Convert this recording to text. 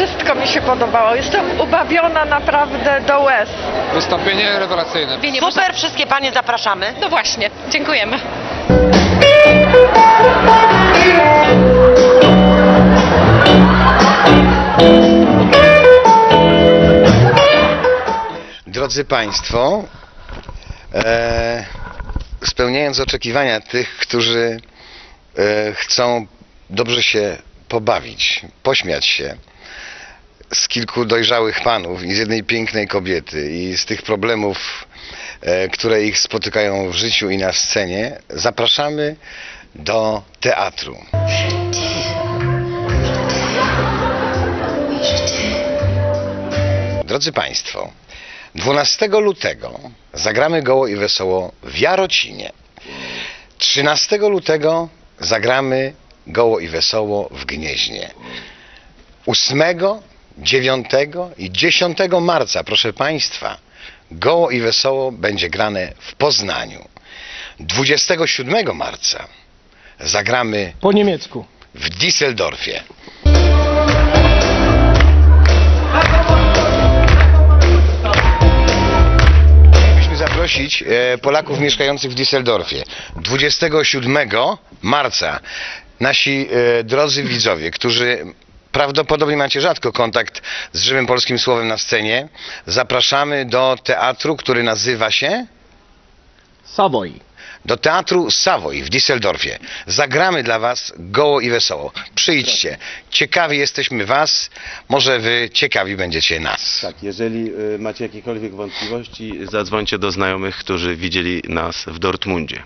Wszystko mi się podobało. Jestem ubawiona naprawdę do łez. Wystąpienie rewelacyjne. Super, wszystkie panie zapraszamy. No właśnie, dziękujemy. Drodzy Państwo, e, spełniając oczekiwania tych, którzy e, chcą dobrze się pobawić, pośmiać się z kilku dojrzałych panów i z jednej pięknej kobiety i z tych problemów, e, które ich spotykają w życiu i na scenie, zapraszamy do teatru. Drodzy Państwo, 12 lutego zagramy goło i wesoło w Jarocinie. 13 lutego zagramy goło i wesoło w Gnieźnie. 8, 9 i 10 marca, proszę Państwa, goło i wesoło będzie grane w Poznaniu. 27 marca zagramy Po niemiecku. w Düsseldorfie. Zaprosić e, Polaków mieszkających w Düsseldorfie. 27 marca nasi e, drodzy widzowie, którzy prawdopodobnie macie rzadko kontakt z żywym polskim słowem na scenie, zapraszamy do teatru, który nazywa się Savoy. do Teatru Savoy w Düsseldorfie. Zagramy dla Was goło i wesoło. Przyjdźcie. Ciekawi jesteśmy Was, może Wy ciekawi będziecie nas. Tak, jeżeli y, macie jakiekolwiek wątpliwości, zadzwońcie do znajomych, którzy widzieli nas w Dortmundzie.